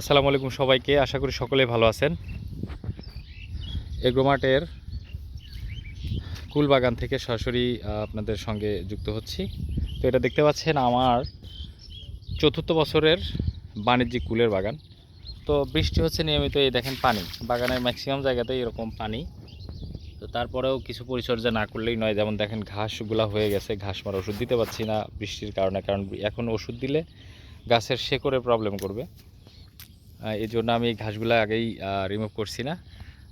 আসসালামু আলাইকুম সবাইকে, আশা করি সকলে ভালো আছেন। এগ্রোমার্টের কুলবাগান থেকে সরাসরি আপনাদের সঙ্গে যুক্ত হচ্ছি। তো এটা দেখতে পাচ্ছেন আমার চতুর্থ বছরের বাণিজ্যিক কুলের বাগান। তো বৃষ্টি হচ্ছে নিয়মিত, এই দেখেন পানি। বাগানের ম্যাক্সিমাম জায়গাতেই এরকম পানি। তো তারপরেও কিছু পরিচর্যা না করলেই নয়, যেমন দেখেন ঘাসগুলা হয়ে গেছে, ঘাস মারা ওষুধ দিতে পারছি না বৃষ্টির কারণে, কারণ এখন ওষুধ দিলে গাছের শেকড়ে প্রবলেম করবে। এই জন্য আমি এই ঘাসগুলো আগেই রিমুভ করছি না।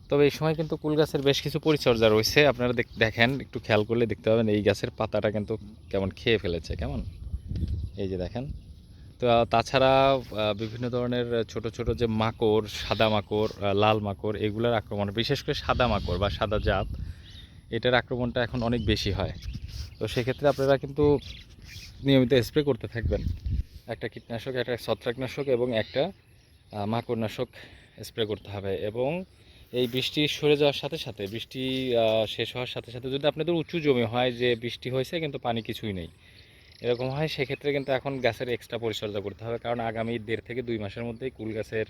তবে এই সময় কিন্তু কুল গাছের বেশ কিছু পরিচর্যা রয়েছে। আপনারা দেখ- দেখেন, একটু খেয়াল করলে দেখতে পাবেন, এই গাছের পাতাটা কিন্তু কেমন খেয়ে ফেলেছে, কেমন? এই যে দেখেন। তো তাছাড়া বিভিন্ন ধরনের ছোট ছোট যে মাকড়, সাদা মাকড় লাল মাকড়, এগুলোর আক্রমণ, বিশেষ করে সাদা মাকড় বা সাদা জাত, এটার আক্রমণটা এখন অনেক বেশি হয়। তো সেক্ষেত্রে আপনারা কিন্তু নিয়মিত স্প্রে করতে থাকবেন। একটা কীটনাশক, একটা ছত্রাকনাশক এবং একটা মাকড়নাশক স্প্রে করতে হবে এবং এই বৃষ্টি সরে যাওয়ার সাথে সাথে, বৃষ্টি শেষ হওয়ার সাথে সাথে যদি আপনাদের উঁচু জমি হয় যে বৃষ্টি হয়েছে কিন্তু পানি কিছুই নেই, এরকম হয় সেক্ষেত্রে কিন্তু এখন গাছের এক্সট্রা পরিচর্যা করতে হবে কারণ আগামী দেড় থেকে দুই মাসের মধ্যেই কুল গাছের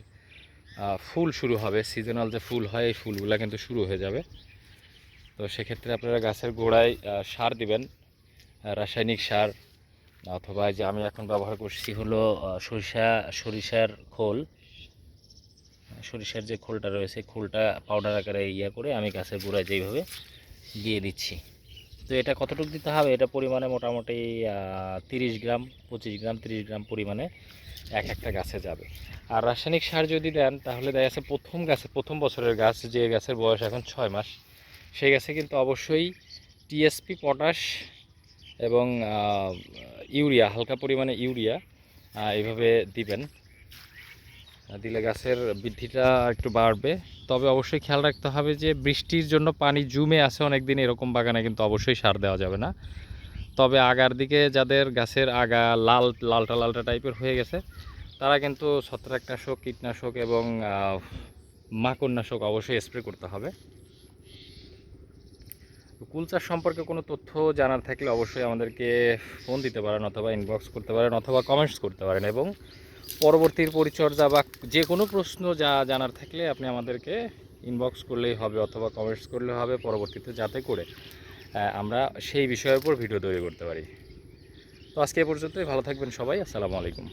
ফুল শুরু হবে সিজনাল যে ফুল হয় এই ফুলগুলো কিন্তু শুরু হয়ে যাবে। তো সেক্ষেত্রে আপনারা গাছের গোড়ায় সার দিবেন রাসায়নিক সার অথবা যে আমি এখন ব্যবহার করছি হলো সরিষা, সরিষার খোল। সরিষার যে খোলটা রয়েছে, খোলটা পাউডার আকারে ইয়া করে আমি গাছের গোড়ায় যেইভাবে দিয়ে দিচ্ছি। তো এটা কতটুকু দিতে হবে? এটা পরিমাণে মোটামুটি তিরিশ গ্রাম, পঁচিশ গ্রাম, তিরিশ গ্রাম পরিমাণে এক একটা গাছে যাবে। আর রাসায়নিক সার যদি দেন, তাহলে দেখা যাচ্ছে প্রথম গাছে, প্রথম বছরের গাছ, যে গাছের বয়স এখন ছয় মাস সেই গাছে কিন্তু অবশ্যই টিএসপি পটাশ এবং ইউরিয়া, হালকা পরিমাণে ইউরিয়া এইভাবে দিবেন। দিলে গাছের বৃদ্ধিটা একটু বাড়বে। তবে অবশ্যই খেয়াল রাখতে হবে যে বৃষ্টির জন্য পানি জমে আছে অনেক দিন এরকম বাগানে কিন্তু অবশ্যই সার দেওয়া যাবে না। তবে আগার দিকে যাদের গাছের আগা লাল, লালটা লালটা টাইপের হয়ে গেছে, তারা কিন্তু ছত্রাকনাশক, কীটনাশক এবং মাকড়নাশক অবশ্যই স্প্রে করতে হবে। কুল চাষ সম্পর্কে কোনো তথ্য জানার থাকলে অবশ্যই আমাদেরকে ফোন দিতে পারেন অথবা ইনবক্স করতে পারেন অথবা কমেন্টস করতে পারেন এবং পরবর্তীর পরিচর্যা বা যে কোনো প্রশ্ন যা জানার থাকলে আপনি আমাদেরকে ইনবক্স করলেই হবে অথবা কমেন্টস করলে হবে পরবর্তীতে যাতে করে আমরা সেই বিষয়ের উপর ভিডিও তৈরি করতে পারি। তো আজকে এ পর্যন্তই, ভালো থাকবেন সবাই, আসসালামু আলাইকুম।